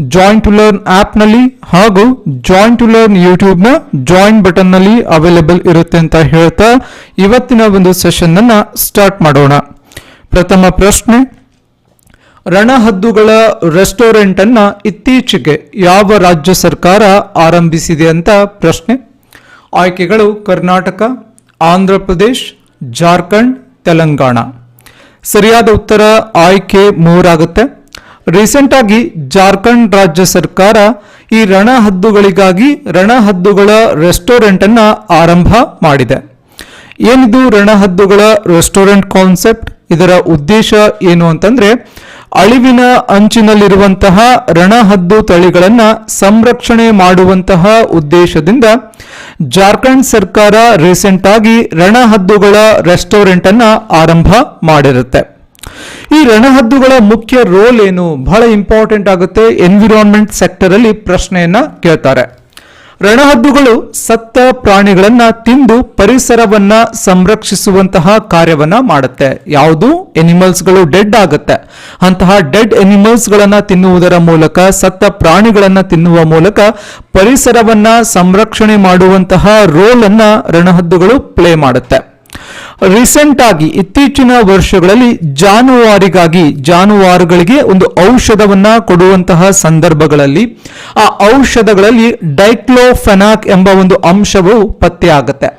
Joint to learn ಆ್ಯಪ್ನಲ್ಲಿ ಹಾಗೂ join to learn ಯೂಟ್ಯೂಬ್ನ ಜಾಯಿನ್ ಬಟನ್ನಲ್ಲಿ ಅವೈಲೇಬಲ್ ಇರುತ್ತೆ ಅಂತ ಹೇಳ್ತಾ ಇವತ್ತಿನ ಒಂದು ಸೆಷನ್ ಅನ್ನ ಸ್ಟಾರ್ಟ್ ಮಾಡೋಣ. ಪ್ರಥಮ ಪ್ರಶ್ನೆ, ರಣಹದ್ದುಗಳ ರೆಸ್ಟೋರೆಂಟ್ ಅನ್ನ ಇತ್ತೀಚೆಗೆ ಯಾವ ರಾಜ್ಯ ಸರ್ಕಾರ ಆರಂಭಿಸಿದೆ ಅಂತ ಪ್ರಶ್ನೆ. ಆಯ್ಕೆಗಳು ಕರ್ನಾಟಕ, ಆಂಧ್ರ ಪ್ರದೇಶ್, ಜಾರ್ಖಂಡ್, ತೆಲಂಗಾಣ. ಸರಿಯಾದ ಉತ್ತರ ಆಯ್ಕೆ ಮೂರಾಗುತ್ತೆ. ರೀಸೆಂಟ್ ಆಗಿ ಜಾರ್ಖಂಡ್ ರಾಜ್ಯ ಸರ್ಕಾರ ಈ ರಣಹದ್ದುಗಳಿಗಾಗಿ ರಣಹದ್ದುಗಳ ರೆಸ್ಟೋರೆಂಟ್ ಅನ್ನ ಆರಂಭ ಮಾಡಿದೆ. ಏನಿದು ರಣಹದ್ದುಗಳ ರೆಸ್ಟೋರೆಂಟ್ ಕಾನ್ಸೆಪ್ಟ್ ಇದರ ಉದ್ದೇಶ ಏನು ಅಂತಂದ್ರೆ ಅಳಿವಿನ ಅಂಚಿನಲ್ಲಿರುವಂತಹ ರಣಹದ್ದು ತಳಿಗಳನ್ನ ಸಂರಕ್ಷಣೆ ಮಾಡುವಂತಹ ಉದ್ದೇಶದಿಂದ ಜಾರ್ಖಂಡ್ ಸರ್ಕಾರ ರೀಸೆಂಟ್ ಆಗಿ ರಣಹದ್ದುಗಳ ರೆಸ್ಟೋರೆಂಟ್ ಅನ್ನ ಆರಂಭ ಮಾಡಿರುತ್ತೆ. ಈ ರಣಹದ್ದುಗಳ ಮುಖ್ಯ ರೋಲ್ ಏನು? ಬಹಳ ಇಂಪಾರ್ಟೆಂಟ್ ಆಗುತ್ತೆ. ಎನ್ವಿರಾನ್ಮೆಂಟ್ ಸೆಕ್ಟರ್ ಅಲ್ಲಿ ಪ್ರಶ್ನೆಯನ್ನ ಕೇಳ್ತಾರೆ. ರಣಹದ್ದುಗಳು ಸತ್ತ ಪ್ರಾಣಿಗಳನ್ನ ತಿಂದು ಪರಿಸರವನ್ನ ಸಂರಕ್ಷಿಸುವಂತಹ ಕಾರ್ಯವನ್ನ ಮಾಡುತ್ತೆ. ಯಾವುದು? ಎನಿಮಲ್ಸ್ಗಳು ಡೆಡ್ ಆಗುತ್ತೆ. ಅಂತಹ ಡೆಡ್ ಎನಿಮಲ್ಸ್ ಗಳನ್ನ ತಿನ್ನುವುದರ ಮೂಲಕ, ಸತ್ತ ಪ್ರಾಣಿಗಳನ್ನ ತಿನ್ನುವ ಮೂಲಕ ಪರಿಸರವನ್ನ ಸಂರಕ್ಷಣೆ ಮಾಡುವಂತಹ ರೋಲ್ ಅನ್ನ ರಣಹದ್ದುಗಳು ಪ್ಲೇ ಮಾಡುತ್ತೆ. ರೀಸೆಂಟ್ ಆಗಿ ಇತ್ತೀಚಿನ ವರ್ಷಗಳಲ್ಲಿ ಜಾನುವಾರಿಗಾಗಿ ಜಾನುವಾರುಗಳಿಗೆ ಒಂದು ಔಷಧವನ್ನ ಕೊಡುವಂತಹ ಸಂದರ್ಭಗಳಲ್ಲಿ ಆ ಔಷಧಗಳಲ್ಲಿ ಡೈಕ್ಲೋಫೆನಾಕ್ ಎಂಬ ಒಂದು ಅಂಶವು ಪತ್ತೆಯಾಗುತ್ತೆ.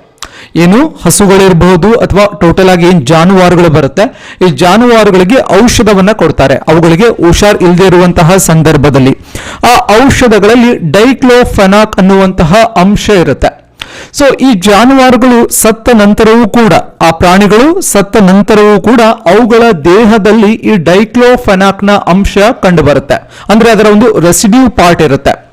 ಏನು? ಹಸುಗಳಿರಬಹುದು ಅಥವಾ ಟೋಟಲ್ ಆಗಿ ಏನು ಜಾನುವಾರುಗಳು ಬರುತ್ತೆ, ಈ ಜಾನುವಾರುಗಳಿಗೆ ಔಷಧವನ್ನ ಕೊಡ್ತಾರೆ. ಅವುಗಳಿಗೆ ಹುಷಾರ್ ಇಲ್ಲದೆ ಇರುವಂತಹ ಸಂದರ್ಭದಲ್ಲಿ. ಆ ಔಷಧಗಳಲ್ಲಿ ಡೈಕ್ಲೋಫೆನಾಕ್ ಅನ್ನುವಂತಹ ಅಂಶ ಇರುತ್ತೆ. ಸೊ ಈ ಜಾನುವಾರುಗಳು ಸತ್ತ ನಂತರವೂ ಕೂಡ, ಆ ಪ್ರಾಣಿಗಳು ಸತ್ತ ನಂತರವೂ ಕೂಡ ಅವುಗಳ ದೇಹದಲ್ಲಿ ಈ ಡೈಕ್ಲೋಫೆನಾಕ್ನ ಅಂಶ ಕಂಡುಬರುತ್ತೆ. ಅಂದ್ರೆ ಅದರ ಒಂದು ರೆಸಿಡ್ಯೂ ಪಾರ್ಟ್ ಇರುತ್ತೆ.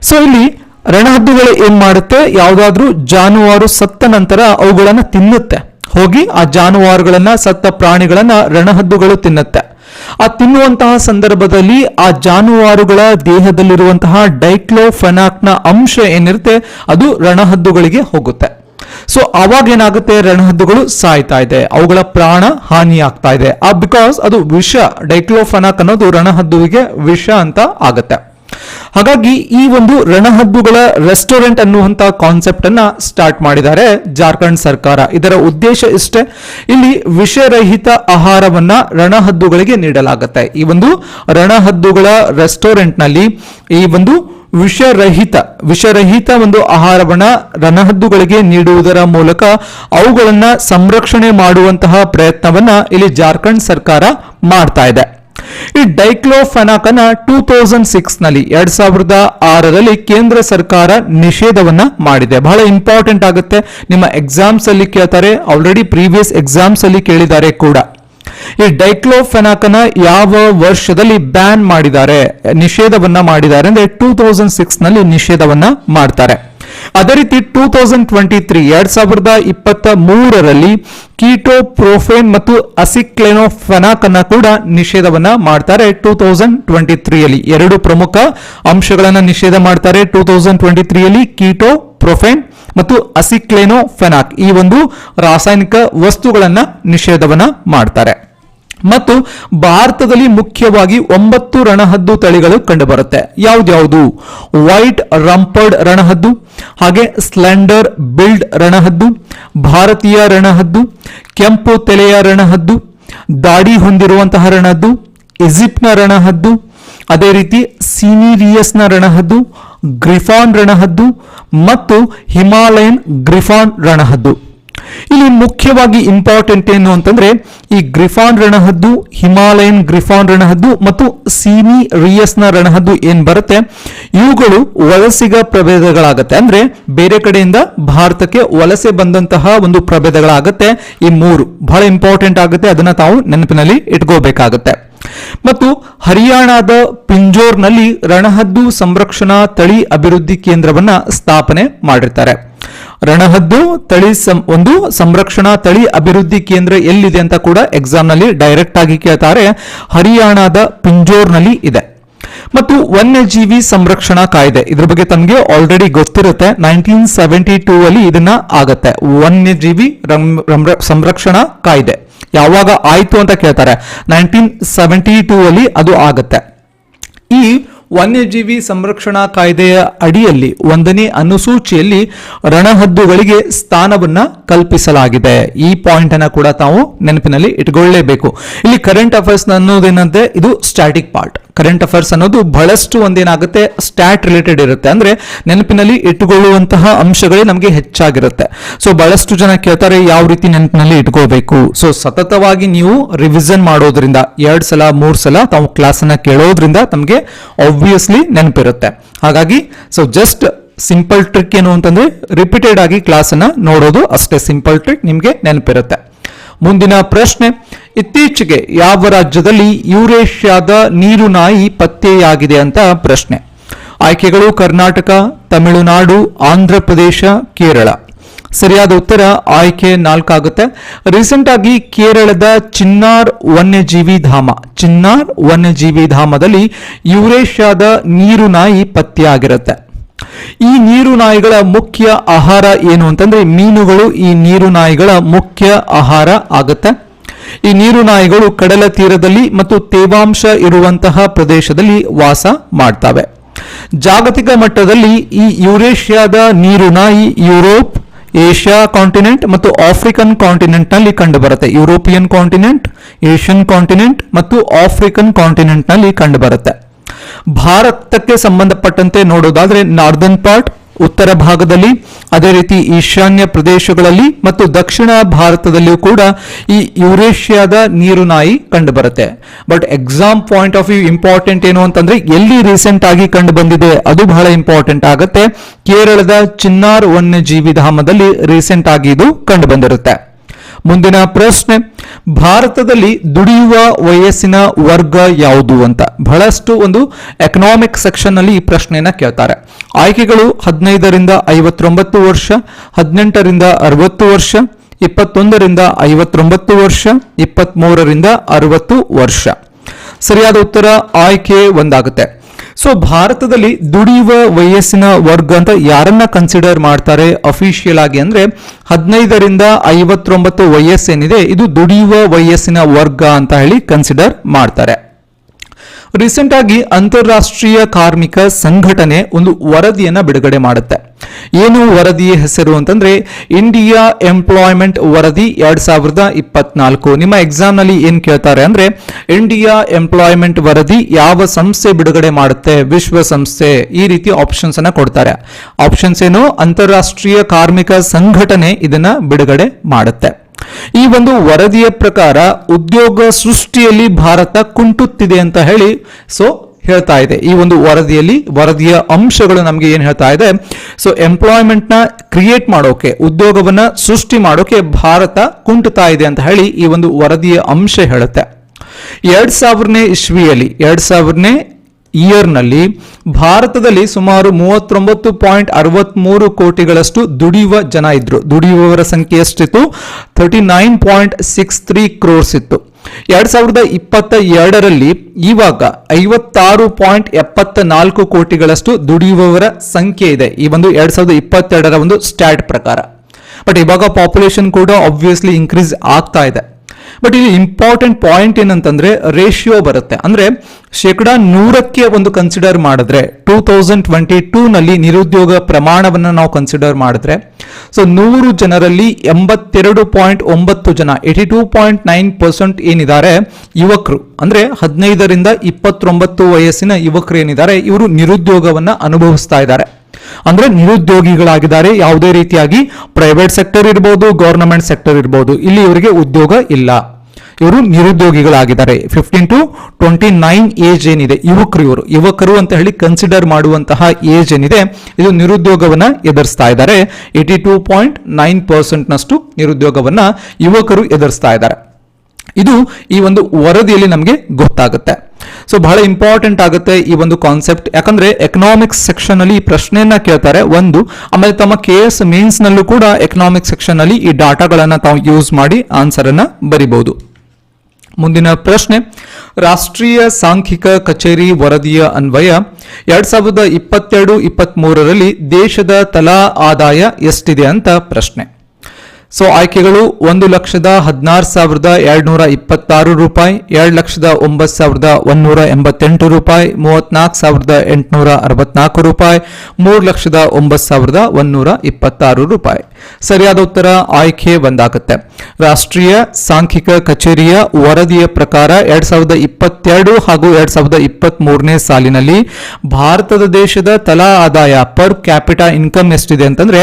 ಸೊ ಇಲ್ಲಿ ರಣಹದ್ದುಗಳು ಏನ್ ಮಾಡುತ್ತೆ? ಯಾವುದಾದ್ರೂ ಜಾನುವಾರು ಸತ್ತ ನಂತರ ಅವುಗಳನ್ನ ತಿನ್ನುತ್ತೆ. ಹೋಗಿ ಆ ಜಾನುವಾರುಗಳನ್ನ, ಸತ್ತ ಪ್ರಾಣಿಗಳನ್ನ ರಣಹದ್ದುಗಳು ತಿನ್ನುತ್ತೆ. ಆ ತಿನ್ನುವಂತಹ ಸಂದರ್ಭದಲ್ಲಿ ಆ ಜಾನುವಾರುಗಳ ದೇಹದಲ್ಲಿರುವಂತಹ ಡೈಕ್ಲೋಫೆನಾಕ್ನ ಅಂಶ ಏನಿರುತ್ತೆ, ಅದು ರಣಹದ್ದುಗಳಿಗೆ ಹೋಗುತ್ತೆ. ಸೊ ಅವಾಗ ಏನಾಗುತ್ತೆ, ರಣಹದ್ದುಗಳು ಸಾಯ್ತಾ ಇದೆ. ಅವುಗಳ ಪ್ರಾಣ ಹಾನಿ ಆಗ್ತಾ ಇದೆ. ಆ ಬಿಕಾಸ್ ಅದು ವಿಷ, ಡೈಕ್ಲೋಫನಾಕ್ ಅನ್ನೋದು ರಣಹದ್ದುವಿಗೆ ವಿಷ ಅಂತ ಆಗುತ್ತೆ. ಹಾಗಾಗಿ ಈ ಒಂದು ರಣಹದ್ದುಗಳ ರೆಸ್ಟೋರೆಂಟ್ ಅನ್ನುವಂತ ಕಾನ್ಸೆಪ್ಟ್ ಅನ್ನ ಸ್ಟಾರ್ಟ್ ಮಾಡಿದ್ದಾರೆ ಜಾರ್ಖಂಡ್ ಸರ್ಕಾರ. ಇದರ ಉದ್ದೇಶ ಇಷ್ಟೇ, ಇಲ್ಲಿ ವಿಷರಹಿತ ಆಹಾರವನ್ನ ರಣಹದ್ದುಗಳಿಗೆ ನೀಡಲಾಗುತ್ತೆ. ಈ ಒಂದು ರಣಹದ್ದುಗಳ ರೆಸ್ಟೋರೆಂಟ್ನಲ್ಲಿ ಈ ಒಂದು ವಿಷರಹಿತ ವಿಷರಹಿತ ಒಂದು ಆಹಾರವನ್ನ ರಣಹದ್ದುಗಳಿಗೆ ನೀಡುವುದರ ಮೂಲಕ ಅವುಗಳನ್ನ ಸಂರಕ್ಷಣೆ ಮಾಡುವಂತಹ ಪ್ರಯತ್ನವನ್ನ ಇಲ್ಲಿ ಜಾರ್ಖಂಡ್ ಸರ್ಕಾರ ಮಾಡ್ತಾ ಇದೆ. ಈ ಡೈಕ್ಲೋಫೆನಾಕನ ಟೂ ತೌಸಂಡ್ ಸಿಕ್ಸ್ನಲ್ಲಿ ಎರಡ್ ಸಾವಿರದ ಆರರಲ್ಲಿ ಕೇಂದ್ರ ಸರ್ಕಾರ ನಿಷೇಧವನ್ನ ಮಾಡಿದೆ. ಬಹಳ ಇಂಪಾರ್ಟೆಂಟ್ ಆಗುತ್ತೆ. ನಿಮ್ಮ ಎಕ್ಸಾಮ್ಸ್ ಅಲ್ಲಿ ಕೇಳ್ತಾರೆ. ಆಲ್ರೆಡಿ ಪ್ರೀವಿಯಸ್ ಎಕ್ಸಾಮ್ಸ್ ಅಲ್ಲಿ ಕೇಳಿದ್ದಾರೆ ಕೂಡ. ಈ ಡೈಕ್ಲೋಫೆನಾಕನ ಯಾವ ವರ್ಷದಲ್ಲಿ ಬ್ಯಾನ್ ಮಾಡಿದ್ದಾರೆ, ನಿಷೇಧವನ್ನ ಮಾಡಿದ್ದಾರೆ ಅಂದ್ರೆ ಟೂ ತೌಸಂಡ್ ಸಿಕ್ಸ್ನಲ್ಲಿ ನಿಷೇಧವನ್ನ ಮಾಡ್ತಾರೆ. ಅದೇ ರೀತಿ ಟೂ ತೌಸಂಡ್ ಟ್ವೆಂಟಿ ತ್ರೀ ಎರಡ್ ಸಾವಿರದ ಇಪ್ಪತ್ತ ಮೂರರಲ್ಲಿ ಕೀಟೋ ಪ್ರೋಫೇನ್ ಮತ್ತು ಅಸಿಕ್ಲೆನೋಫೆನಾಕ್ ಅನ್ನ ಕೂಡ ನಿಷೇಧವನ್ನ ಮಾಡ್ತಾರೆ ಟೂ ತೌಸಂಡ್ ಟ್ವೆಂಟಿ ತ್ರೀಯಲ್ಲಿ ಎರಡು ಪ್ರಮುಖ ಅಂಶಗಳನ್ನ ನಿಷೇಧ ಮಾಡ್ತಾರೆ ಟೂ ತೌಸಂಡ್ ಟ್ವೆಂಟಿ ತ್ರೀಯಲ್ಲಿ ಕೀಟೋ ಪ್ರೊಫೇನ್ ಮತ್ತು ಅಸಿಕ್ಲೆನೋಫೆನಾಕ್. ಈ ಒಂದು ರಾಸಾಯನಿಕ ವಸ್ತುಗಳನ್ನ ನಿಷೇಧವನ್ನ ಮಾಡ್ತಾರೆ. ಮತ್ತು ಭಾರತದಲ್ಲಿ ಮುಖ್ಯವಾಗಿ ಒಂಬತ್ತು ರಣಹದ್ದು ತಳಿಗಳು ಕಂಡುಬರುತ್ತೆ. ಯಾವ್ದ್ಯಾವುದು? ವೈಟ್ ರಂಪರ್ಡ್ ರಣಹದ್ದು, ಹಾಗೆ ಸ್ಲೆಂಡರ್ ಬಿಲ್ಡ್ ರಣಹದ್ದು, ಭಾರತೀಯ ರಣಹದ್ದು, ಕೆಂಪು ತೆಲೆಯ ರಣಹದ್ದು, ದಾಡಿ ಹೊಂದಿರುವಂತಹ ರಣಹದ್ದು, ಈಜಿಪ್ಟ್ನ ರಣಹದ್ದು, ಅದೇ ರೀತಿ ಸಿನಿರಿಯಸ್ನ ರಣಹದ್ದು, ಗ್ರಿಫಾನ್ ರಣಹದ್ದು ಮತ್ತು ಹಿಮಾಲಯನ್ ಗ್ರಿಫಾನ್ ರಣಹದ್ದು. ಇಲ್ಲಿ ಮುಖ್ಯವಾಗಿ ಇಂಪಾರ್ಟೆಂಟ್ ಏನು ಅಂತಂದ್ರೆ ಈ ಗ್ರಿಫಾನ್ ರಣಹದ್ದು ಹಿಮಾಲಯನ್ ಗ್ರಿಫಾನ್ ರಣಹದ್ದು ಮತ್ತು ಸೀನಿ ರಿಯಸ್ನ ರಣಹದ್ದು ಏನ್ ಬರುತ್ತೆ? ಇವುಗಳು ವಲಸಿಗ ಪ್ರಭೇದಗಳಾಗತ್ತೆ. ಅಂದ್ರೆ ಬೇರೆ ಕಡೆಯಿಂದ ಭಾರತಕ್ಕೆ ವಲಸೆ ಬಂದಂತಹ ಒಂದು ಪ್ರಭೇದಗಳಾಗತ್ತೆ. ಈ ಮೂರು ಬಹಳ ಇಂಪಾರ್ಟೆಂಟ್ ಆಗುತ್ತೆ. ಅದನ್ನ ತಾವು ನೆನಪಿನಲ್ಲಿ ಇಟ್ಕೋಬೇಕಾಗತ್ತೆ. ಮತ್ತು ಹರಿಯಾಣದ ಪಿಂಜೋರ್ನಲ್ಲಿ ರಣಹದ್ದು ಸಂರಕ್ಷಣಾ ತಳಿ ಅಭಿವೃದ್ಧಿ ಕೇಂದ್ರವನ್ನ ಸ್ಥಾಪನೆ ಮಾಡಿರ್ತಾರೆ. ರಣಹದ್ದು ತಳಿ ಒಂದು ಸಂರಕ್ಷಣಾ ತಳಿ ಅಭಿವೃದ್ಧಿ ಕೇಂದ್ರ ಎಲ್ಲಿದೆ ಅಂತ ಕೂಡ ಎಕ್ಸಾಮ್ನಲ್ಲಿ ಡೈರೆಕ್ಟ್ ಆಗಿ ಕೇಳ್ತಾರೆ. ಹರಿಯಾಣದ ಪಿಂಜೋರ್ನಲ್ಲಿ ಇದೆ. ಮತ್ತು ವನ್ಯಜೀವಿ ಸಂರಕ್ಷಣಾ ಕಾಯ್ದೆ, ಇದ್ರ ಬಗ್ಗೆ ತಮಗೆ ಆಲ್ರೆಡಿ ಗೊತ್ತಿರುತ್ತೆ. ನೈನ್ಟೀನ್ ಸೆವೆಂಟಿ ಟೂ ಅಲ್ಲಿ ಇದನ್ನ ಆಗತ್ತೆ. ವನ್ಯಜೀವಿ ಸಂರಕ್ಷಣಾ ಕಾಯ್ದೆ. ಯಾವಾಗ ಆಯ್ತು ಅಂತ ಕೇಳ್ತಾರೆ. ನೈನ್ಟೀನ್ ಸೆವೆಂಟಿ ಟೂ ಅಲ್ಲಿ ಅದು ಆಗತ್ತೆ. ಈ ವನ್ಯಜೀವಿ ಸಂರಕ್ಷಣಾ ಕಾಯ್ದೆಯ ಅಡಿಯಲ್ಲಿ ಒಂದನೇ ಅನುಸೂಚಿಯಲ್ಲಿ ರಣಹದ್ದುಗಳಿಗೆ ಸ್ಥಾನವನ್ನ ಕಲ್ಪಿಸಲಾಗಿದೆ. ಈ ಪಾಯಿಂಟ್ ಅನ್ನ ಕೂಡ ತಾವು ನೆನಪಿನಲ್ಲಿ ಇಟ್ಕೊಳ್ಳೇಬೇಕು. ಇಲ್ಲಿ ಕರೆಂಟ್ ಅಫೇರ್ಸ್ ಅನ್ನೋದೇನಂತೆ ಇದು ಸ್ಟ್ಯಾಟಿಕ್ ಪಾರ್ಟ್ ಕರೆಂಟ್ ಅಫೇರ್ಸ್ ಅನ್ನೋದು ಬಹಳಷ್ಟು ಒಂದೇನಾಗುತ್ತೆ ಸ್ಟ್ಯಾಟ್ ರಿಲೇಟೆಡ್ ಇರುತ್ತೆ. ಅಂದ್ರೆ ನೆನಪಿನಲ್ಲಿ ಇಟ್ಟುಕೊಳ್ಳುವಂತಹ ಅಂಶಗಳೇ ನಮಗೆ ಹೆಚ್ಚಾಗಿರುತ್ತೆ. ಸೊ ಬಹಳಷ್ಟು ಜನ ಕೇಳ್ತಾರೆ ಯಾವ ರೀತಿ ನೆನಪಿನಲ್ಲಿ ಇಟ್ಕೋಬೇಕು. ಸೊ ಸತತವಾಗಿ ನೀವು ರಿವಿಸನ್ ಮಾಡೋದ್ರಿಂದ, ಎರಡ್ ಸಲ, ಮೂರ್ ಸಲ ತಾವು ಕ್ಲಾಸ್ ಅನ್ನ ಕೇಳೋದ್ರಿಂದ ತಮಗೆ ಆಬ್ವಿಯಸ್ಲಿ ನೆನಪಿರುತ್ತೆ. ಹಾಗಾಗಿ ಸೊ ಜಸ್ಟ್ ಸಿಂಪಲ್ ಟ್ರಿಕ್ ಏನು ಅಂತಂದ್ರೆ ರಿಪೀಟೆಡ್ ಆಗಿ ಕ್ಲಾಸ್ ಅನ್ನ ನೋಡೋದು ಅಷ್ಟೇ ಸಿಂಪಲ್ ಟ್ರಿಕ್ ನಿಮಗೆ ನೆನಪಿರುತ್ತೆ. ಮುಂದಿನ ಪ್ರಶ್ನೆ ಇತ್ತೀಚೆಗೆ ಯಾವ ರಾಜ್ಯದಲ್ಲಿ ಯುರೇಷ್ಯಾದ ನೀರು ನಾಯಿ ಪತ್ತೆಯಾಗಿದೆ ಅಂತ ಪ್ರಶ್ನೆ. ಆಯ್ಕೆಗಳು ಕರ್ನಾಟಕ, ತಮಿಳುನಾಡು ಆಂಧ್ರ ಪ್ರದೇಶ ಕೇರಳ. ಸರಿಯಾದ ಉತ್ತರ ಆಯ್ಕೆ ನಾಲ್ಕಾಗುತ್ತೆ. ರೀಸೆಂಟ್ ಆಗಿ ಕೇರಳದ ಚಿನ್ನಾರ್ ವನ್ಯಜೀವಿ ಧಾಮ. ಚಿನ್ನಾರ್ ವನ್ಯಜೀವಿ ಧಾಮದಲ್ಲಿ ಯುರೇಷ್ಯಾದ ನೀರು ನಾಯಿ ಪತ್ತೆಯಾಗಿರುತ್ತೆ. ಈ ನೀರು ನಾಯಿಗಳ ಮುಖ್ಯ ಆಹಾರ ಏನು ಅಂತಂದ್ರೆ ಮೀನುಗಳು ಈ ನೀರು ನಾಯಿಗಳ ಮುಖ್ಯ ಆಹಾರ ಆಗುತ್ತೆ. ಈ ನೀರು ನಾಯಿಗಳು ಕಡಲ ತೀರದಲ್ಲಿ ಮತ್ತು ತೇವಾಂಶ ಇರುವಂತಹ ಪ್ರದೇಶದಲ್ಲಿ ವಾಸ ಮಾಡ್ತವೆ. ಜಾಗತಿಕ ಮಟ್ಟದಲ್ಲಿ ಈ ಯುರೇಷ್ಯಾದ ನೀರು ನಾಯಿ ಯುರೋಪ್, ಏಷ್ಯಾ ಕಾಂಟಿನೆಂಟ್ ಮತ್ತು ಆಫ್ರಿಕನ್ ಕಾಂಟಿನೆಂಟ್ನಲ್ಲಿ ಕಂಡುಬರುತ್ತೆ. ಯುರೋಪಿಯನ್ ಕಾಂಟಿನೆಂಟ್, ಏಷ್ಯನ್ ಕಾಂಟಿನೆಂಟ್ ಮತ್ತು ಆಫ್ರಿಕನ್ ಕಾಂಟಿನೆಂಟ್ನಲ್ಲಿ ಕಂಡುಬರುತ್ತೆ. ಭಾರತಕ್ಕೆ ಸಂಬಂಧಪಟ್ಟಂತೆ ನೋಡೋದಾದ್ರೆ ನಾರ್ದನ್ ಪಾರ್ಟ್ ಉತ್ತರ ಭಾಗದಲ್ಲಿ, ಅದೇ ರೀತಿ ಈಶಾನ್ಯ ಪ್ರದೇಶಗಳಲ್ಲಿ ಮತ್ತು ದಕ್ಷಿಣ ಭಾರತದಲ್ಲಿಯೂ ಕೂಡ ಈ ಯುರೇಷ್ಯಾದ ನೀರು ನಾಯಿ ಕಂಡು ಬರುತ್ತೆ but exam point of view important ಏನು ಅಂತಂದ್ರೆ, ಎಲ್ಲಿ ರೀಸೆಂಟ್ ಆಗಿ ಕಂಡು ಬಂದಿದೆ ಅದು ಬಹಳ ಇಂಪಾರ್ಟೆಂಟ್ ಆಗುತ್ತೆ. ಕೇರಳದ ಚಿನ್ನಾರ್ ವನ್ಯಜೀವಿ ಧಾಮದಲ್ಲಿ ರೀಸೆಂಟ್ ಆಗಿ ಇದು ಕಂಡು ಬಂದಿರುತ್ತೆ ಮುಂದಿನ ಪ್ರಶ್ನೆ, ಭಾರತದಲ್ಲಿ ದುಡಿಯುವ ವಯಸ್ಸಿನ ವರ್ಗ ಯಾವುದು ಅಂತ. ಬಹಳಷ್ಟು ಒಂದು ಎಕನಾಮಿಕ್ ಸೆಕ್ಷನ್ ಅಲ್ಲಿ ಈ ಪ್ರಶ್ನೆಯನ್ನ ಕೇಳ್ತಾರೆ. ಆಯ್ಕೆಗಳು ಹದಿನೈದರಿಂದ ಐವತ್ತೊಂಬತ್ತು ವರ್ಷ, ಹದಿನೆಂಟರಿಂದ ಅರವತ್ತು ವರ್ಷ, ಇಪ್ಪತ್ತೊಂದರಿಂದ ಐವತ್ತೊಂಬತ್ತು ವರ್ಷ, ಇಪ್ಪತ್ಮೂರರಿಂದ ಅರವತ್ತು ವರ್ಷ. ಸರಿಯಾದ ಉತ್ತರ, ಆಯ್ಕೆ ಒಂದಾಗುತ್ತೆ. ಸೊ ಭಾರತದಲ್ಲಿ ದುಡಿಯುವ ವಯಸ್ಸಿನ ವರ್ಗ ಅಂತ ಯಾರನ್ನ ಕನ್ಸಿಡರ್ ಮಾಡ್ತಾರೆ ಅಫಿಷಿಯಲ್ ಆಗಿ ಅಂದ್ರೆ ಹದಿನೈದರಿಂದ ಐವತ್ತೊಂಬತ್ತು ವಯಸ್ಸೇನಿದೆ, ಇದು ದುಡಿಯುವ ವಯಸ್ಸಿನ ವರ್ಗ ಅಂತ ಹೇಳಿ ಕನ್ಸಿಡರ್ ಮಾಡ್ತಾರೆ. ರೀಸೆಂಟ್ ಆಗಿ ಅಂತಾರಾಷ್ಟ್ರೀಯ ಕಾರ್ಮಿಕ ಸಂಘಟನೆ ಒಂದು ವರದಿಯನ್ನ ಬಿಡುಗಡೆ ಮಾಡುತ್ತೆ. ಏನು ವರದಿ ಹೆಸರು ಅಂತಂದ್ರೆ ಇಂಡಿಯಾ ಎಂಪ್ಲಾಯ್ಮೆಂಟ್ ವರದಿ ಎರಡ್ ಸಾವಿರದ ಇಪ್ಪತ್ನಾಲ್ಕು. ನಿಮ್ಮ ಎಕ್ಸಾಮ್ನಲ್ಲಿ ಏನ್ ಕೇಳ್ತಾರೆ ಅಂದ್ರೆ ಇಂಡಿಯಾ ಎಂಪ್ಲಾಯ್ಮೆಂಟ್ ವರದಿ ಯಾವ ಸಂಸ್ಥೆ ಬಿಡುಗಡೆ ಮಾಡುತ್ತೆ? ವಿಶ್ವಸಂಸ್ಥೆ. ಈ ರೀತಿ ಆಪ್ಷನ್ಸ್ ಅನ್ನ ಕೊಡ್ತಾರೆ. ಆಪ್ಷನ್ಸ್ ಏನು? ಅಂತಾರಾಷ್ಟ್ರೀಯ ಕಾರ್ಮಿಕ ಸಂಘಟನೆ ಇದನ್ನ ಬಿಡುಗಡೆ ಮಾಡುತ್ತೆ. ಈ ಒಂದು ವರದಿಯ ಪ್ರಕಾರ ಉದ್ಯೋಗ ಸೃಷ್ಟಿಯಲ್ಲಿ ಭಾರತ ಕುಂಟುತ್ತಿದೆ ಅಂತ ಹೇಳಿ ಸೊ ಹೇಳ್ತಾ ಇದೆ. ಈ ಒಂದು ವರದಿಯಲ್ಲಿ ವರದಿಯ ಅಂಶಗಳು ನಮಗೆ ಏನು ಹೇಳ್ತಾ ಇದೆ? ಸೊ ಎಂಪ್ಲಾಯ್ಮೆಂಟ್ನ ಕ್ರಿಯೇಟ್ ಮಾಡೋಕೆ, ಉದ್ಯೋಗವನ್ನ ಸೃಷ್ಟಿ ಮಾಡೋಕೆ ಭಾರತ ಕುಂಟುತ್ತಾ ಇದೆ ಅಂತ ಹೇಳಿ ಈ ಒಂದು ವರದಿಯ ಅಂಶ ಹೇಳುತ್ತೆ. ಎರಡ್ ಸಾವಿರನೇ ಇಸ್ವಿಯಲ್ಲಿ, ಎರಡ್ ಸಾವಿರನೇ ಇಯರ್ನಲ್ಲಿ ಭಾರತದಲ್ಲಿ ಸುಮಾರು ಮೂವತ್ತೊಂಬತ್ತು ಪಾಯಿಂಟ್ ಅರವತ್ಮೂರು ಕೋಟಿಗಳಷ್ಟು ದುಡಿಯುವ ಜನ ಇದ್ರು. ದುಡಿಯುವವರ ಸಂಖ್ಯೆ ಎಷ್ಟಿತ್ತು? Thirty nine point six three crores ಇತ್ತು. ಎರಡ್ ಸಾವಿರದ ಇಪ್ಪತ್ತ ಎರಡರಲ್ಲಿ ಇವಾಗ ಐವತ್ತಾರು ಪಾಯಿಂಟ್ ಎಪ್ಪತ್ತ ನಾಲ್ಕು ಕೋಟಿಗಳಷ್ಟು ದುಡಿಯುವವರ ಸಂಖ್ಯೆ ಇದೆ. ಈ ಒಂದು ಎರಡ್ ಸಾವಿರದ ಇಪ್ಪತ್ತೆರಡರ ಒಂದು ಸ್ಟ್ಯಾಟ್ ಪ್ರಕಾರ. ಬಟ್ ಇವಾಗ ಪಾಪ್ಯುಲೇಷನ್ ಕೂಡ ಆಬ್ವಿಯಸ್ಲಿ ಇನ್ಕ್ರೀಸ್ ಆಗ್ತಾ ಇದೆ. ಬಟ್ ಇಲ್ಲಿ ಇಂಪಾರ್ಟೆಂಟ್ ಪಾಯಿಂಟ್ ಏನಂತಂದ್ರೆ ರೇಷಿಯೋ ಬರುತ್ತೆ. ಅಂದ್ರೆ ಶೇಕಡ ನೂರಕ್ಕೆ ಒಂದು ಕನ್ಸಿಡರ್ ಮಾಡಿದ್ರೆ ಟೂ ತೌಸಂಡ್ ಟ್ವೆಂಟಿ ಟೂ ನಲ್ಲಿ ನಿರುದ್ಯೋಗ ಪ್ರಮಾಣವನ್ನು ನಾವು ಕನ್ಸಿಡರ್ ಮಾಡಿದ್ರೆ ಸೊ ನೂರು ಜನರಲ್ಲಿ ಎಂಬತ್ತೆರಡು ಪಾಯಿಂಟ್ ಒಂಬತ್ತು ಜನ eighty two point nine percent ಏನಿದ್ದಾರೆ ಯುವಕರು. ಅಂದ್ರೆ ಹದಿನೈದರಿಂದ ಇಪ್ಪತ್ತೊಂಬತ್ತು ವಯಸ್ಸಿನ ಯುವಕರು ಏನಿದ್ದಾರೆ, ಇವರು ನಿರುದ್ಯೋಗವನ್ನ ಅನುಭವಿಸ್ತಾ ಇದ್ದಾರೆ. ಅಂದ್ರೆ ನಿರುದ್ಯೋಗಿಗಳಾಗಿದ್ದಾರೆ, ಯಾವುದೇ ರೀತಿಯಾಗಿ ಪ್ರೈವೇಟ್ ಸೆಕ್ಟರ್ ಇರ್ಬೋದು ಗವರ್ನಮೆಂಟ್ ಸೆಕ್ಟರ್ ಇರ್ಬೋದು, ಇಲ್ಲಿ ಇವರಿಗೆ ಉದ್ಯೋಗ ಇಲ್ಲ. ಇವರು ನಿರುದ್ಯೋಗಿಗಳಾಗಿದ್ದಾರೆ. Fifteen to twenty nine age ಏನಿದೆ ಯುವಕರು ಇವರು ಯುವಕರು ಅಂತ ಹೇಳಿ ಕನ್ಸಿಡರ್ ಮಾಡುವಂತಹ ಏಜ್ ಏನಿದೆ, ಇದು ನಿರುದ್ಯೋಗವನ್ನು ಎದುರಿಸ್ತಾ ಇದ್ದಾರೆ. Eighty two point nine percent ನಷ್ಟು ನಿರುದ್ಯೋಗವನ್ನ ಯುವಕರು ಎದುರಿಸ್ತಾ ಇದ್ದಾರೆ. ಇದು ಈ ಒಂದು ವರದಿಯಲ್ಲಿ ನಮಗೆ ಗೊತ್ತಾಗುತ್ತೆ. ಸೊ ಬಹಳ ಇಂಪಾರ್ಟೆಂಟ್ ಆಗುತ್ತೆ ಈ ಒಂದು ಕಾನ್ಸೆಪ್ಟ್ ಯಾಕಂದ್ರೆ ಎಕನಾಮಿಕ್ಸ್ ಸೆಕ್ಷನ್ ಅಲ್ಲಿ ಈ ಪ್ರಶ್ನೆಯನ್ನ ಕೇಳ್ತಾರೆ. ಒಂದು, ಆಮೇಲೆ ತಮ್ಮ ಕೆ ಎಸ್ ಮೀನ್ಸ್ ನಲ್ಲೂ ಕೂಡ ಎಕನಾಮಿಕ್ ಸೆಕ್ಷನ್ ಅಲ್ಲಿ ಈ ಡಾಟಾಗಳನ್ನ ತಾವು ಯೂಸ್ ಮಾಡಿ ಆನ್ಸರ್ ಅನ್ನ ಬರಿಬಹುದು ಮುಂದಿನ ಪ್ರಶ್ನೆ, ರಾಷ್ಟ್ರೀಯ ಸಾಂಖ್ಯಿಕ ಕಚೇರಿ ವರದಿಯ ಅನ್ವಯ. ಎರಡ್ ಸಾವಿರದ ಇಪ್ಪತ್ತೆರಡು ಇಪ್ಪತ್ತ್ ಮೂರರಲ್ಲಿ ದೇಶದ ತಲಾ ಆದಾಯ ಎಷ್ಟಿದೆ ಅಂತ ಪ್ರಶ್ನೆ. ಸೊ ಆಯ್ಕೆಗಳು ಒಂದು ಲಕ್ಷದ ಹದಿನಾರು ಸಾವಿರದ ಎರಡ್ನೂರ ಇಪ್ಪತ್ತಾರು ರೂಪಾಯಿ, ಎರಡು ಲಕ್ಷದ ಒಂಬತ್ತು ಸಾವಿರದ ಒಂದೂರ ಎಂಬತ್ತೆಂಟು ರೂಪಾಯಿ, ಮೂವತ್ನಾಲ್ಕು ಸಾವಿರದ ಎಂಟುನೂರ ಅರವತ್ನಾಲ್ಕು ರೂಪಾಯಿ, ಮೂರು ಲಕ್ಷದ ಒಂಬತ್ತು ಸಾವಿರದ ಒಂದೂರ ಇಪ್ಪತ್ತಾರು ರೂಪಾಯಿ. ಸರಿಯಾದ ಉತ್ತರ ಆಯ್ಕೆ ಒಂದಾಗುತ್ತೆ ರಾಷ್ಟ್ರೀಯ ಸಾಂಖ್ಯಿಕ ಕಚೇರಿಯ ವರದಿಯ ಪ್ರಕಾರ ಎರಡ್ ಸಾವಿರದ ಇಪ್ಪತ್ತೆರಡು ಹಾಗೂ ಎರಡ್ ಸಾವಿರದ ಇಪ್ಪತ್ತ್ ಮೂರನೇ ಸಾಲಿನಲ್ಲಿ ಭಾರತದ ದೇಶದ ತಲಾ ಆದಾಯ ಪರ್ ಕ್ಯಾಪಿಟಾ ಇನ್ಕಮ್ ಎಷ್ಟಿದೆ ಅಂತಂದ್ರೆ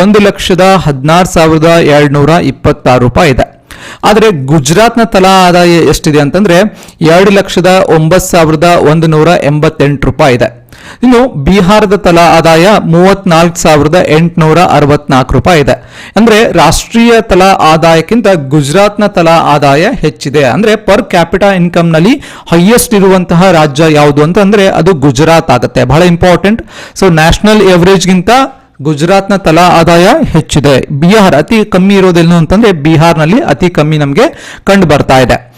ಒಂದು ಲಕ್ಷದ ಹದಿನಾರು ಸಾವಿರದ ಎರಡ್ನೂರ ಇಪ್ಪತ್ತಾರು ರೂಪಾಯಿ ಇದೆ. ಆದರೆ ಗುಜರಾತ್ನ ತಲಾ ಆದಾಯ ಎಷ್ಟಿದೆ ಅಂತಂದ್ರೆ ಎರಡು ಲಕ್ಷದ ಒಂಬತ್ತು ಸಾವಿರದ ಒಂದು ನೂರ ಎಂಬತ್ತೆಂಟು ರೂಪಾಯಿ ಇದೆ. ಇನ್ನು ಬಿಹಾರದ ತಲಾ ಆದಾಯ ಮೂವತ್ನಾಲ್ಕು ಸಾವಿರದ ಎಂಟುನೂರ ಅರವತ್ನಾಲ್ಕು ರೂಪಾಯಿ ಇದೆ. ಅಂದ್ರೆ ರಾಷ್ಟ್ರೀಯ ತಲಾ ಆದಾಯಕ್ಕಿಂತ ಗುಜರಾತ್ನ ತಲಾ ಆದಾಯ ಹೆಚ್ಚಿದೆ. ಅಂದ್ರೆ ಪರ್ ಕ್ಯಾಪಿಟಾ ಇನ್ಕಮ್ನಲ್ಲಿ ಹೈಯೆಸ್ಟ್ ಇರುವಂತಹ ರಾಜ್ಯ ಯಾವುದು ಅಂತಂದ್ರೆ ಅದು ಗುಜರಾತ್ ಆಗುತ್ತೆ. ಬಹಳ ಇಂಪಾರ್ಟೆಂಟ್ ಸೊ ನ್ಯಾಷನಲ್ ಗಿಂತ ಗುಜರಾತ್ನ ತಲಾ ಆದಾಯ ಹೆಚ್ಚಿದೆ. ಬಿಹಾರ್ ಅತಿ ಕಮ್ಮಿ ಇರೋದಿಲ್ಲ ಅಂತಂದ್ರೆ ಬಿಹಾರ್ನಲ್ಲಿ ಅತಿ ಕಮ್ಮಿ ನಮಗೆ ಕಂಡು ಬರ್ತಾ ಇದೆ.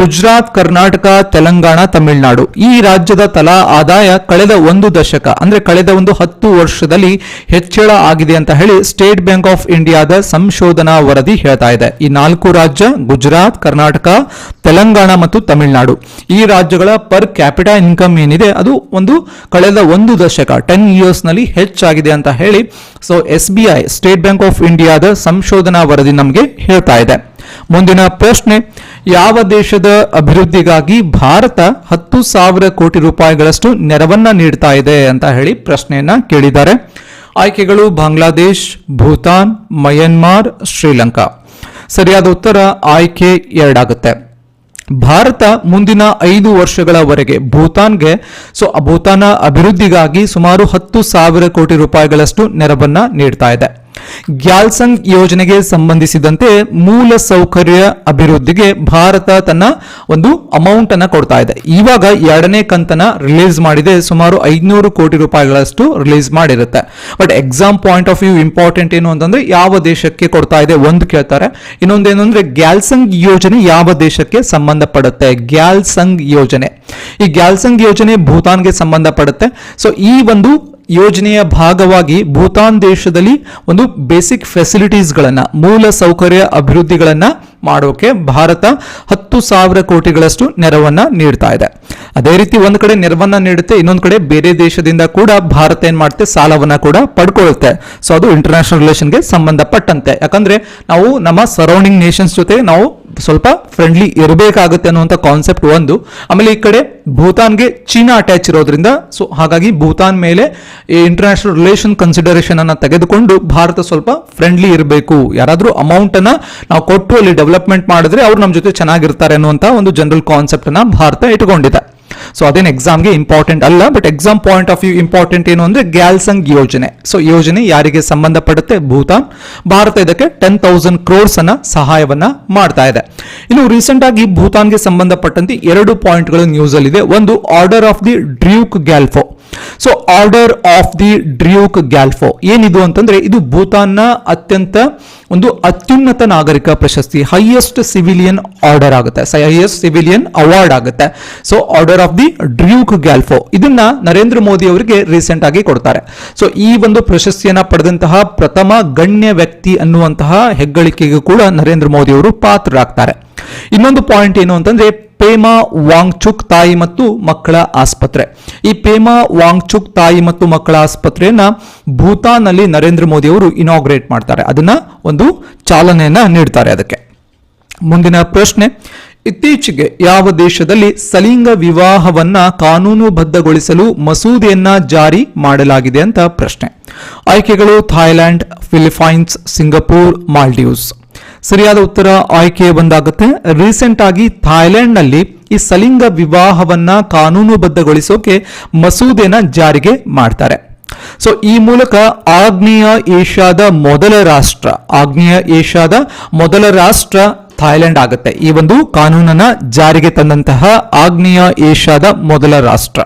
ಗುಜರಾತ್, ಕರ್ನಾಟಕ, ತೆಲಂಗಾಣ, ತಮಿಳುನಾಡು. ಈ ರಾಜ್ಯದ ತಲಾ ಆದಾಯ ಕಳೆದ ಒಂದು ದಶಕ, ಅಂದ್ರೆ ಕಳೆದ ಒಂದು ಹತ್ತು ವರ್ಷದಲ್ಲಿ ಹೆಚ್ಚಳ ಆಗಿದೆ ಅಂತ ಹೇಳಿ ಸ್ಟೇಟ್ ಬ್ಯಾಂಕ್ ಆಫ್ ಇಂಡಿಯಾದ ಸಂಶೋಧನಾ ವರದಿ ಹೇಳ್ತಾ ಇದೆ. ಈ ನಾಲ್ಕು ರಾಜ್ಯ, ಗುಜರಾತ್, ಕರ್ನಾಟಕ, ತೆಲಂಗಾಣ ಮತ್ತು ತಮಿಳುನಾಡು. ಈ ರಾಜ್ಯಗಳ ಪರ್ ಕ್ಯಾಪಿಟಾ ಇನ್ಕಮ್ ಏನಿದೆ, ಅದು ಒಂದು ಕಳೆದ ಒಂದು ದಶಕ ಟೆನ್ ಇಯರ್ಸ್ನಲ್ಲಿ ಹೆಚ್ಚಾಗಿದೆ ಅಂತ ಹೇಳಿ, so S B I State Bank of ಇಂಡಿಯಾದ ಸಂಶೋಧನಾ ವರದಿ ನಮಗೆ ಹೇಳ್ತಾ ಇದೆ. ಮುಂದಿನ ಪ್ರಶ್ನೆ, ಯಾವ ದೇಶದ ಅಭಿವೃದ್ಧಿಗಾಗಿ ಭಾರತ ಹತ್ತು ಸಾವಿರ ಕೋಟಿ ರೂಪಾಯಿಗಳಷ್ಟು ನೆರವನ್ನ ನೀಡ್ತಾ ಇದೆ ಅಂತ ಹೇಳಿ ಪ್ರಶ್ನೆಯನ್ನ ಕೇಳಿದ್ದಾರೆ. ಆಯ್ಕೆಗಳು ಬಾಂಗ್ಲಾದೇಶ್, ಭೂತಾನ್, ಮಯನ್ಮಾರ್, ಶ್ರೀಲಂಕಾ. ಸರಿಯಾದ ಉತ್ತರ ಆಯ್ಕೆ ಎರಡಾಗುತ್ತೆ. ಭಾರತ ಮುಂದಿನ ಐದು ವರ್ಷಗಳವರೆಗೆ ಭೂತಾನ್ಗೆ, ಸೊ, ಭೂತಾನ ಅಭಿವೃದ್ಧಿಗಾಗಿ ಸುಮಾರು ಹತ್ತು ಸಾವಿರ ಕೋಟಿ ರೂಪಾಯಿಗಳಷ್ಟು ನೆರವನ್ನ ನೀಡ್ತಾ ಇದೆ. ಗ್ಯಾಲ್ಸಂಗ್ ಯೋಜನೆಗೆ ಸಂಬಂಧಿಸಿದಂತೆ ಮೂಲ ಸೌಕರ್ಯ ಅಭಿವೃದ್ಧಿಗೆ ಭಾರತ ತನ್ನ ಒಂದು ಅಮೌಂಟ್ ಅನ್ನ ಕೊಡ್ತಾ ಇದೆ. ಇವಾಗ ಎರಡನೇ ಕಂತನ ರಿಲೀಸ್ ಮಾಡಿದೆ, ಸುಮಾರು ಐದ್ನೂರು ಕೋಟಿ ರೂಪಾಯಿಗಳಷ್ಟು release ಮಾಡಿರುತ್ತೆ. But exam point of view important ಏನು ಅಂತಂದ್ರೆ ಯಾವ ದೇಶಕ್ಕೆ ಕೊಡ್ತಾ ಇದೆ ಒಂದು ಕೇಳ್ತಾರೆ. ಇನ್ನೊಂದೇನು ಅಂದ್ರೆ ಗ್ಯಾಲ್ಸಂಗ್ ಯೋಜನೆ ಯಾವ ದೇಶಕ್ಕೆ ಸಂಬಂಧಪಡುತ್ತೆ? ಗ್ಯಾಲ್ಸಂಗ್ ಯೋಜನೆ. ಈ ಗ್ಯಾಲ್ಸಂಗ್ ಯೋಜನೆ ಭೂತಾನ್ಗೆ ಸಂಬಂಧಪಡುತ್ತೆ. ಸೊ ಈ ಒಂದು ಯೋಜನೆಯ ಭಾಗವಾಗಿ ಭೂತಾನ್ ದೇಶದಲ್ಲಿ ಒಂದು ಬೇಸಿಕ್ ಫೆಸಿಲಿಟೀಸ್ಗಳನ್ನು, ಮೂಲ ಸೌಕರ್ಯ ಅಭಿವೃದ್ಧಿಗಳನ್ನು ಮಾಡೋಕೆ ಭಾರತ ಹತ್ತು ಸಾವಿರ ಕೋಟಿಗಳಷ್ಟು ನೆರವನ್ನು ನೀಡ್ತಾ ಇದೆ. ಅದೇ ರೀತಿ ಒಂದು ಕಡೆ ನೆರವನ್ನು ನೀಡುತ್ತೆ, ಇನ್ನೊಂದು ಕಡೆ ಬೇರೆ ದೇಶದಿಂದ ಕೂಡ ಭಾರತ ಏನು ಮಾಡುತ್ತೆ, ಸಾಲವನ್ನು ಕೂಡ ಪಡ್ಕೊಳ್ಳುತ್ತೆ. ಸೊ ಅದು ಇಂಟರ್ನ್ಯಾಷನಲ್ ರಿಲೇಷನ್ಗೆ ಸಂಬಂಧಪಟ್ಟಂತೆ. ಯಾಕಂದ್ರೆ ನಾವು ನಮ್ಮ ಸರೌಂಡಿಂಗ್ ನೇಷನ್ಸ್ ಜೊತೆ ನಾವು ಸ್ವಲ್ಪ ಫ್ರೆಂಡ್ಲಿ ಇರಬೇಕಾಗುತ್ತೆ ಅನ್ನುವಂಥ ಕಾನ್ಸೆಪ್ಟ್ ಒಂದು. ಆಮೇಲೆ ಈ ಕಡೆ ಭೂತಾನ್ಗೆ ಚೀನಾ ಅಟ್ಯಾಚ್ ಇರೋದ್ರಿಂದ ಸೊ ಹಾಗಾಗಿ ಭೂತಾನ್ ಮೇಲೆ ಇಂಟರ್ನ್ಯಾಷನಲ್ ರಿಲೇಷನ್ ಕನ್ಸಿಡರೇಷನ್ ಅನ್ನ ತೆಗೆದುಕೊಂಡು ಭಾರತ ಸ್ವಲ್ಪ ಫ್ರೆಂಡ್ಲಿ ಇರಬೇಕು. ಯಾರಾದರೂ ಅಮೌಂಟ್ ಅನ್ನ ನಾವು ಕೊಟ್ಟು ಅಲ್ಲಿ ಡೆವಲಪ್ಮೆಂಟ್ ಮಾಡಿದ್ರೆ ಅವ್ರು ನಮ್ಮ ಜೊತೆ ಚೆನ್ನಾಗಿರ್ತಾರೆ ಅನ್ನುವಂಥ ಒಂದು ಜನರಲ್ ಕಾನ್ಸೆಪ್ಟ್ ಅನ್ನ ಭಾರತ ಇಟ್ಕೊಂಡಿದೆ. ಸೊ ಅದೇನು ಎಕ್ಸಾಮ್ಗೆ ಇಂಪಾರ್ಟೆಂಟ್ ಅಲ್ಲ but exam point of view important ಏನು ಅಂದರೆ ಗ್ಯಾಲ್ಸಂಗ್ ಯೋಜನೆ. ಸೊ ಯೋಜನೆ ಯಾರಿಗೆ ಸಂಬಂಧಪಡುತ್ತೆ? ಭೂತಾನ್. ಭಾರತ ಇದಕ್ಕೆ ಟೆನ್ ತೌಸಂಡ್ ಕ್ರೋರ್ಸ್ ಅನ್ನ ಸಹಾಯವನ್ನ ಮಾಡ್ತಾ ಇದೆ. ಇನ್ನು ರೀಸೆಂಟ್ ಆಗಿ ಭೂತಾನ್ಗೆ ಸಂಬಂಧಪಟ್ಟಂತೆ ಎರಡು ಪಾಯಿಂಟ್ಗಳು ನ್ಯೂಸ್ ಅಲ್ಲಿ ಇದೆ ಒಂದು order of the Druk Gyalpo so order of the Druk Gyalpo ಏನಿದು ಅಂತಂದ್ರೆ, ಇದು ಭೂತಾನ್ನ ಅತ್ಯಂತ ಒಂದು ಅತ್ಯುನ್ನತ ನಾಗರಿಕ ಪ್ರಶಸ್ತಿ ಹೈಯೆಸ್ಟ್ ಸಿವಿಲಿಯನ್ ಆರ್ಡರ್ ಆಗುತ್ತೆ. ಹೈಯೆಸ್ಟ್ ಸಿವಿಲಿಯನ್ ಅವಾರ್ಡ್ ಆಗುತ್ತೆ. So order of the Druk Gyalpo ಇದನ್ನ ನರೇಂದ್ರ ಮೋದಿ ಅವರಿಗೆ ರೀಸೆಂಟ್ ಆಗಿ ಕೊಡ್ತಾರೆ. ಸೊ ಈ ಒಂದು ಪ್ರಶಸ್ತಿಯನ್ನ ಪಡೆದಂತಹ ಪ್ರಥಮ ಗಣ್ಯ ವ್ಯಕ್ತಿ ಅನ್ನುವಂತಹ ಹೆಗ್ಗಳಿಕೆಗೂ ಕೂಡ ನರೇಂದ್ರ ಮೋದಿ ಅವರು ಪಾತ್ರರಾಗ್ತಾರೆ. ಇನ್ನೊಂದು ಪಾಯಿಂಟ್ ಏನು ಅಂತಂದ್ರೆ ಪೇಮಾ ವಾಂಗ್ಚುಕ್ ತಾಯಿ ಮತ್ತು ಮಕ್ಕಳ ಆಸ್ಪತ್ರೆ. ಈ ಪೇಮಾ ವಾಂಗ್ಚುಕ್ ತಾಯಿ ಮತ್ತು ಮಕ್ಕಳ ಆಸ್ಪತ್ರೆಯನ್ನ ಭೂತಾನ್ನಲ್ಲಿ ನರೇಂದ್ರ ಮೋದಿ ಅವರು ಇನಾಗ್ರೇಟ್ ಮಾಡ್ತಾರೆ. ಅದನ್ನ ಒಂದು ಚಾಲನೆಯನ್ನ ನೀಡ್ತಾರೆ ಅದಕ್ಕೆ. ಮುಂದಿನ ಪ್ರಶ್ನೆ, ಇತ್ತೀಚೆಗೆ ಯಾವ ದೇಶದಲ್ಲಿ ಸಲಿಂಗ ವಿವಾಹವನ್ನ ಕಾನೂನುಬದ್ಧಗೊಳಿಸಲು ಮಸೂದೆಯನ್ನ ಜಾರಿ ಮಾಡಲಾಗಿದೆ ಅಂತ ಪ್ರಶ್ನೆ. ಆಯ್ಕೆಗಳು ಥಾಯ್ಲ್ಯಾಂಡ್ ಫಿಲಿಪೈನ್ಸ್ ಸಿಂಗಪೂರ್, ಮಾಲ್ಡೀವ್ಸ್. ಸರಿಯಾದ ಉತ್ತರ ಆಯ್ಕೆ ಬಂದಾಗುತ್ತೆ. ರೀಸೆಂಟ್ ಆಗಿ ಥಾಯ್ಲೆಂಡ್ನಲ್ಲಿ ಈ ಸಲಿಂಗ ವಿವಾಹವನ್ನ ಕಾನೂನುಬದ್ಧಗೊಳಿಸೋಕೆ ಮಸೂದೆನ ಜಾರಿಗೆ ಮಾಡ್ತಾರೆ. ಸೊ ಈ ಮೂಲಕ ಆಗ್ನೇಯ ಏಷ್ಯಾದ ಮೊದಲ ರಾಷ್ಟ್ರ, ಆಗ್ನೇಯ ಏಷ್ಯಾದ ಮೊದಲ ರಾಷ್ಟ್ರ ಥಾಯ್ಲೆಂಡ್ ಆಗುತ್ತೆ. ಈ ಒಂದು ಕಾನೂನನ್ನ ಜಾರಿಗೆ ತಂದಂತಹ ಆಗ್ನೇಯ ಏಷ್ಯಾದ ಮೊದಲ ರಾಷ್ಟ್ರ.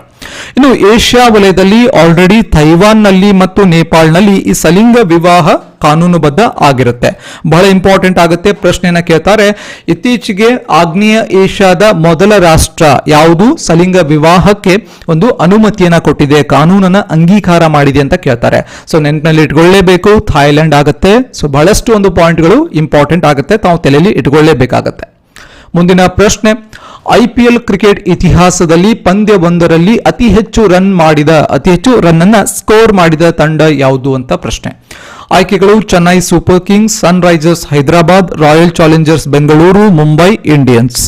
ಇನ್ನು ಏಷ್ಯಾ ವಲಯದಲ್ಲಿ ಆಲ್ರೆಡಿ ತೈವಾನ್ನಲ್ಲಿ ಮತ್ತು ನೇಪಾಳ್ನಲ್ಲಿ ಈ ಸಲಿಂಗ ವಿವಾಹ ಕಾನೂನುಬದ್ಧ ಆಗಿರುತ್ತೆ. ಬಹಳ ಇಂಪಾರ್ಟೆಂಟ್ ಆಗುತ್ತೆ ಪ್ರಶ್ನೆಯನ್ನ ಕೇಳ್ತಾರೆ. ಇತ್ತೀಚೆಗೆ ಆಗ್ನೇಯ ಏಷ್ಯಾದ ಮೊದಲ ರಾಷ್ಟ್ರ ಯಾವುದು? ಸಲಿಂಗ ವಿವಾಹಕ್ಕೆ ಒಂದು ಅನುಮತಿಯನ್ನ ಕೊಟ್ಟಿದೆ, ಕಾನೂನನ್ನ ಅಂಗೀಕಾರ ಮಾಡಿದೆ ಅಂತ ಕೇಳ್ತಾರೆ. ಸೊ ನೆನಪಿನಲ್ಲಿ ಇಟ್ಕೊಳ್ಳೇಬೇಕು, ಥಾಯ್ಲೆಂಡ್ ಆಗುತ್ತೆ. ಸೊ ಬಹಳಷ್ಟು ಒಂದು ಪಾಯಿಂಟ್ಗಳು ಇಂಪಾರ್ಟೆಂಟ್ ಆಗುತ್ತೆ. ತಾವು ತಲೆಯಲ್ಲಿ ಇಟ್ಕೊಳ್ಳೇಬೇಕಾಗತ್ತೆ. ಮುಂದಿನ ಪ್ರಶ್ನೆ ಐಪಿಎಲ್ ಕ್ರಿಕೆಟ್ ಇತಿಹಾಸದಲ್ಲಿ ಪಂದ್ಯವೊಂದರಲ್ಲಿ ಅತಿ ಹೆಚ್ಚು ರನ್ ಮಾಡಿದ, ಅತಿ ಹೆಚ್ಚು ರನ್ ಅನ್ನ ಸ್ಕೋರ್ ಮಾಡಿದ ತಂಡ ಯಾವುದು ಅಂತ ಪ್ರಶ್ನೆ. ಆಯ್ಕೆಗಳು, Chennai Super Kings Sunrisers Hyderabad, Royal Challengers Bengaluru, Mumbai Indians.